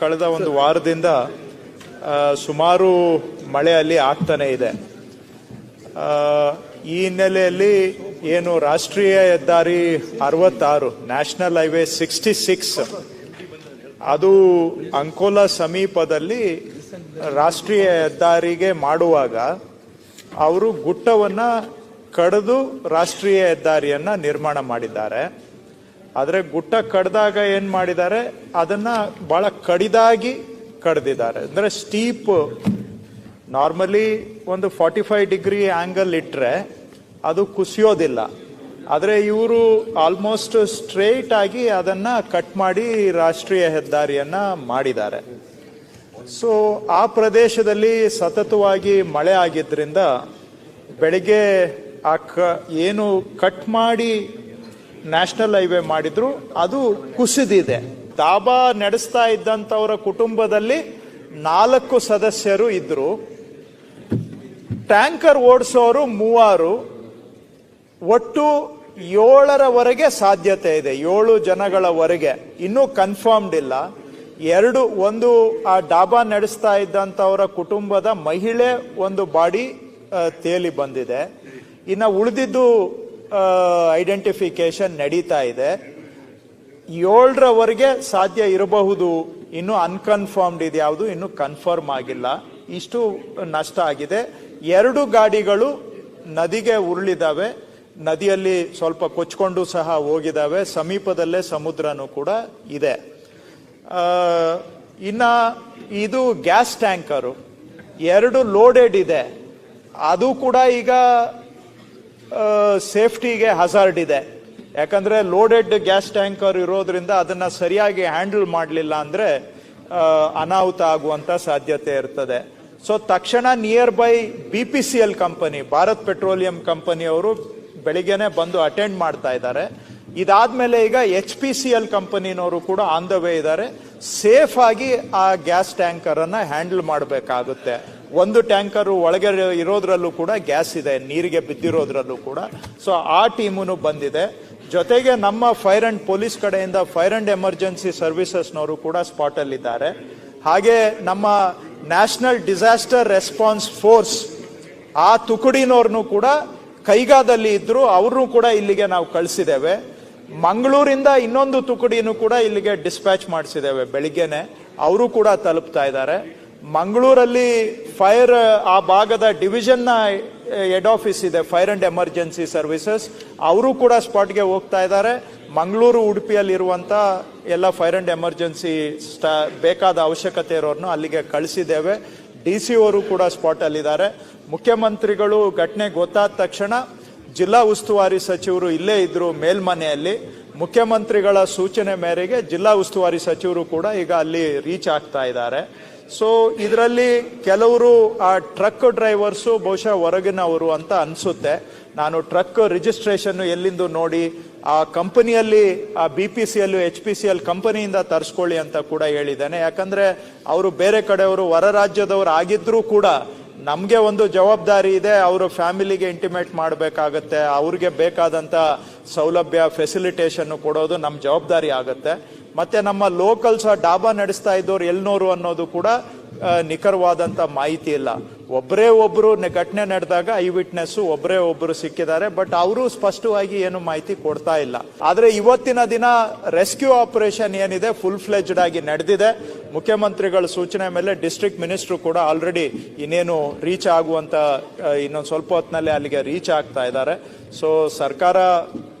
ಕಳೆದ ಒಂದು ವಾರದಿಂದ ಸುಮಾರು ಮಳೆ ಅಲ್ಲಿ ಆಗ್ತಾನೆ ಇದೆ. ಈ ಹಿನ್ನೆಲೆಯಲ್ಲಿ ಏನು ರಾಷ್ಟ್ರೀಯ ಹೆದ್ದಾರಿ ಅರವತ್ತಾರು, ನ್ಯಾಷನಲ್ ಹೈವೇ ಸಿಕ್ಸ್ಟಿ ಸಿಕ್ಸ್, ಅದು ಅಂಕೋಲಾ ಸಮೀಪದಲ್ಲಿ ರಾಷ್ಟ್ರೀಯ ಹೆದ್ದಾರಿಗೆ ಮಾಡುವಾಗ ಅವರು ಗುಟ್ಟವನ್ನ ಕಡಿದು ರಾಷ್ಟ್ರೀಯ ಹೆದ್ದಾರಿಯನ್ನ ನಿರ್ಮಾಣ ಮಾಡಿದ್ದಾರೆ. ಆದರೆ ಗುಟ್ಟ ಕಡ್ದಾಗ ಏನ್ ಮಾಡಿದ್ದಾರೆ? ಅದನ್ನ ಬಹಳ ಕಡಿದಾಗಿ ಕಡ್ದಿದ್ದಾರೆ. ಅಂದ್ರೆ ಸ್ಟೀಪ್ ನಾರ್ಮಲಿ ಒಂದು ಫಾರ್ಟಿ ಫೈವ್ ಡಿಗ್ರಿ ಆಂಗಲ್ ಇಟ್ಟರೆ ಅದು ಕುಸಿಯೋದಿಲ್ಲ. ಆದರೆ ಇವರು ಆಲ್ಮೋಸ್ಟ್ ಸ್ಟ್ರೇಟ್ ಆಗಿ ಅದನ್ನ ಕಟ್ ಮಾಡಿ ರಾಷ್ಟ್ರೀಯ ಹೆದ್ದಾರಿಯನ್ನ ಮಾಡಿದ್ದಾರೆ. ಸೊ ಆ ಪ್ರದೇಶದಲ್ಲಿ ಸತತವಾಗಿ ಮಳೆ ಆಗಿದ್ರಿಂದ ಬೆಳಿಗ್ಗೆ ಆ ಕ ಏನು ಕಟ್ ಮಾಡಿ ನ್ಯಾಷನಲ್ ಹೈವೇ ಮಾಡಿದ್ರು, ಅದು ಕುಸಿದಿದೆ. ದಾಬಾ ನಡೆಸ್ತಾ ಇದ್ದಂಥವರ ಕುಟುಂಬದಲ್ಲಿ ನಾಲ್ಕು ಸದಸ್ಯರು ಇದ್ರು. ಟ್ಯಾಂಕರ್ ಓಡಿಸೋರು ಮೂವರು. ಒಟ್ಟು ಏಳರವರೆಗೆ ಸಾಧ್ಯತೆ ಇದೆ, ಏಳು ಜನಗಳವರೆಗೆ. ಇನ್ನೂ ಕನ್ಫರ್ಮ್ಡ್ ಇಲ್ಲ. ಎರಡು, ಒಂದು ಆ ಡಾಬಾ ನಡೆಸ್ತಾ ಇದ್ದಂಥವರ ಕುಟುಂಬದ ಮಹಿಳೆ ಒಂದು ಬಾಡಿ ತೇಲಿ ಬಂದಿದೆ. ಇನ್ನು ಉಳಿದಿದ್ದು ಐಡೆಂಟಿಫಿಕೇಶನ್ ನಡೀತಾ ಇದೆ. ಏಳರವರೆಗೆ ಸಾಧ್ಯ ಇರಬಹುದು. ಇನ್ನು ಅನ್ಕನ್ಫರ್ಮ್ಡ್ ಇದು ಯಾವುದು ಇನ್ನು ಕನ್ಫರ್ಮ್ ಆಗಿಲ್ಲ. ಇಷ್ಟು ನಷ್ಟ ಆಗಿದೆ. ಎರಡು ಗಾಡಿಗಳು ನದಿಗೆ ಉರುಳಿದಾವೆ. ನದಿಯಲ್ಲಿ ಸ್ವಲ್ಪ ಕೊಚ್ಕೊಂಡು ಸಹ ಹೋಗಿದ್ದಾವೆ ಸಮೀಪದಲ್ಲೇ ಸಮುದ್ರನೂ ಕೂಡ ಇದೆ. ಇನ್ನ ಇದು ಗ್ಯಾಸ್ ಟ್ಯಾಂಕರು. ಎರಡು ಲೋಡೆಡ್ ಇದೆ. ಅದು ಕೂಡ ಈಗ ಸೇಫ್ಟಿಗೆ ಹಜಾರ್ಡ್ ಇದೆ. ಯಾಕಂದ್ರೆ ಲೋಡೆಡ್ ಗ್ಯಾಸ್ ಟ್ಯಾಂಕರ್ ಇರೋದ್ರಿಂದ ಅದನ್ನ ಸರಿಯಾಗಿ ಹ್ಯಾಂಡಲ್ ಮಾಡಲಿಲ್ಲ ಅಂದ್ರೆ ಅನಾಹುತ ಆಗುವಂತ ಸಾಧ್ಯತೆ ಇರ್ತದೆ. ಸೊ ತಕ್ಷಣ near by B P C L company Bharat petroleum ಕಂಪನಿಯವರು ಬೆಳಿಗ್ಗೆನೆ ಬಂದು ಅಟೆಂಡ್ ಮಾಡ್ತಾ ಇದ್ದಾರೆ. ಇದಾದ್ಮೇಲೆ ಈಗ ಎಚ್ ಪಿ ಸಿ ಎಲ್ ಕಂಪನಿನವರು ಕೂಡ ಆನ್ ದ ವೇ ಇದ್ದಾರೆ. ಸೇಫ್ ಆಗಿ ಆ ಗ್ಯಾಸ್ ಟ್ಯಾಂಕರ್ ಅನ್ನ ಹ್ಯಾಂಡಲ್ ಮಾಡಬೇಕಾಗುತ್ತೆ. ಒಂದು ಟ್ಯಾಂಕರು ಒಳಗೆ ಇರೋದ್ರಲ್ಲೂ ಕೂಡ ಗ್ಯಾಸ್ ಇದೆ, ನೀರಿಗೆ ಬಿದ್ದಿರೋದ್ರಲ್ಲೂ ಕೂಡ. ಸೊ ಆ ಟೀಮುನು ಬಂದಿದೆ. ಜೊತೆಗೆ ನಮ್ಮ ಫೈರ್ ಅಂಡ್ ಪೊಲೀಸ್ ಕಡೆಯಿಂದ ಫೈರ್ ಅಂಡ್ ಎಮರ್ಜೆನ್ಸಿ ಸರ್ವಿಸಸ್ನವರು ಕೂಡ ಸ್ಪಾಟಲ್ಲಿದ್ದಾರೆ. ಹಾಗೆ ನಮ್ಮ ನ್ಯಾಷನಲ್ ಡಿಸಾಸ್ಟರ್ ರೆಸ್ಪಾನ್ಸ್ ಫೋರ್ಸ್, ಆ ತುಕುಡಿನವ್ರನ್ನು ಕೂಡ ಕೈಗಾದಲ್ಲಿ ಇದ್ರು ಅವ್ರನ್ನೂ ಕೂಡ ಇಲ್ಲಿಗೆ ನಾವು ಕಳಿಸಿದ್ದೇವೆ. ಮಂಗಳೂರಿಂದ ಇನ್ನೊಂದು ತುಕುಡಿನೂ ಕೂಡ ಇಲ್ಲಿಗೆ ಡಿಸ್ಪ್ಯಾಚ್ ಮಾಡಿಸಿದ್ದೇವೆ, ಬೆಳಿಗ್ಗೆನೆ. ಅವರು ಕೂಡ ತಲುಪ್ತಾ ಇದ್ದಾರೆ. ಮಂಗಳೂರಲ್ಲಿ ಫೈರ್, ಆ ಭಾಗದ ಡಿವಿಷನ್ನ ಹೆಡ್ ಆಫೀಸ್ ಇದೆ, ಫೈರ್ ಅಂಡ್ ಎಮರ್ಜೆನ್ಸಿ ಸರ್ವಿಸಸ್. ಅವರು ಕೂಡ ಸ್ಪಾಟ್ಗೆ ಹೋಗ್ತಾ ಇದ್ದಾರೆ. ಮಂಗಳೂರು ಉಡುಪಿಯಲ್ಲಿ ಇರುವಂತ ಎಲ್ಲ ಫೈರ್ ಅಂಡ್ ಎಮರ್ಜೆನ್ಸಿ ಸ್ಟಾ, ಬೇಕಾದ ಅವಶ್ಯಕತೆ ಇರೋರ್ನು ಅಲ್ಲಿಗೆ ಕಳಿಸಿದ್ದೇವೆ. ಡಿ ಸಿ ಅವರು ಕೂಡ ಸ್ಪಾಟ್ ಅಲ್ಲಿದ್ದಾರೆ ಮುಖ್ಯಮಂತ್ರಿಗಳು ಘಟನೆ ಗೊತ್ತಾದ ತಕ್ಷಣ ಜಿಲ್ಲಾ ಉಸ್ತುವಾರಿ ಸಚಿವರು ಇಲ್ಲೇ ಇದ್ರು ಮೇಲ್ಮನೆಯಲ್ಲಿ. ಮುಖ್ಯಮಂತ್ರಿಗಳ ಸೂಚನೆ ಮೇರೆಗೆ ಜಿಲ್ಲಾ ಉಸ್ತುವಾರಿ ಸಚಿವರು ಕೂಡ ಈಗ ಅಲ್ಲಿ ರೀಚ್ ಆಗ್ತಾ ಇದ್ದಾರೆ. ಸೊ ಇದರಲ್ಲಿ ಕೆಲವರು ಆ ಟ್ರಕ್ ಡ್ರೈವರ್ಸು ಬಹುಶಃ ಹೊರಗಿನವರು ಅಂತ ಅನಿಸುತ್ತೆ. ನಾನು ಟ್ರಕ್ ರಿಜಿಸ್ಟ್ರೇಷನ್ ಎಲ್ಲಿಂದು ನೋಡಿ, ಆ ಕಂಪನಿಯಲ್ಲಿ ಆ B P C L H P C L ಕಂಪನಿಯಿಂದ ತರಿಸ್ಕೊಳ್ಳಿ ಅಂತ ಕೂಡ ಹೇಳಿದ್ದೇನೆ. ಯಾಕಂದ್ರೆ, ಅವರು ಬೇರೆ ಕಡೆಯವರು ಹೊರ ರಾಜ್ಯದವರು ಆಗಿದ್ರೂ ಕೂಡ ನಮಗೆ ಒಂದು ಜವಾಬ್ದಾರಿ ಇದೆ, ಅವರ ಫ್ಯಾಮಿಲಿಗೆ ಇಂಟಿಮೇಟ್ ಮಾಡಬೇಕಾಗತ್ತೆ, ಅವ್ರಿಗೆ ಬೇಕಾದಂಥ ಸೌಲಭ್ಯ ಫೆಸಿಲಿಟೇಷನ್ ಕೊಡೋದು ನಮ್ಮ ಜವಾಬ್ದಾರಿ ಆಗುತ್ತೆ. ಮತ್ತೆ ನಮ್ಮ ಲೋಕಲ್ಸ್ ಡಾಬಾ ನಡೆಸ್ತಾ ಇದ್ದವ್ರು ಎಲ್ನೋರು ಅನ್ನೋದು ಕೂಡ ಆ, ನಿಖರವಾದಂತ ಮಾಹಿತಿ ಇಲ್ಲ. ಒಬ್ಬರೇ ಒಬ್ಬರು ಘಟನೆ ನಡೆದಾಗ ಐ ವಿಟ್ನೆಸ್ಸು ಒಬ್ಬರೇ ಒಬ್ಬರು ಸಿಕ್ಕಿದ್ದಾರೆ ಬಟ್ ಅವರು ಸ್ಪಷ್ಟವಾಗಿ ಏನು ಮಾಹಿತಿ ಕೊಡ್ತಾ ಇಲ್ಲ. ಆದರೆ ಇವತ್ತಿನ ದಿನ ರೆಸ್ಕ್ಯೂ ಆಪರೇಷನ್ ಏನಿದೆ ಫುಲ್ ಫ್ಲೆಜ್ಡ್ ಆಗಿ ನಡೆದಿದೆ. ಮುಖ್ಯಮಂತ್ರಿಗಳ ಸೂಚನೆ ಮೇಲೆ ಡಿಸ್ಟ್ರಿಕ್ಟ್ ಮಿನಿಸ್ಟ್ರು ಕೂಡ ಆಲ್ರೆಡಿ ಇನ್ನೇನು ರೀಚ್ ಆಗುವಂಥ ಇನ್ನೊಂದು ಸ್ವಲ್ಪ ಹೊತ್ತಿನಲ್ಲಿ ಅಲ್ಲಿಗೆ ರೀಚ್ ಆಗ್ತಾ ಇದ್ದಾರೆ. ಸೊ ಸರ್ಕಾರ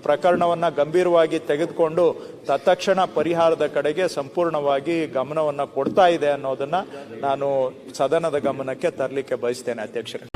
ಪ್ರಕರಣವನ್ನ ಗಂಭೀರವಾಗಿ ತೆಗೆದುಕೊಂಡು ತತ್ಕ್ಷಣ ಪರಿಹಾರದ ಕಡೆಗೆ ಸಂಪೂರ್ಣವಾಗಿ ಗಮನವನ್ನ ಕೊಡ್ತಾ ಇದೆ ಅನ್ನೋದನ್ನ ನಾನು ಸದನದ ಗಮನಕ್ಕೆ ತರಲಿಕ್ಕೆ ಬಯಸ್ತೇನೆ, ಅಧ್ಯಕ್ಷರೇ.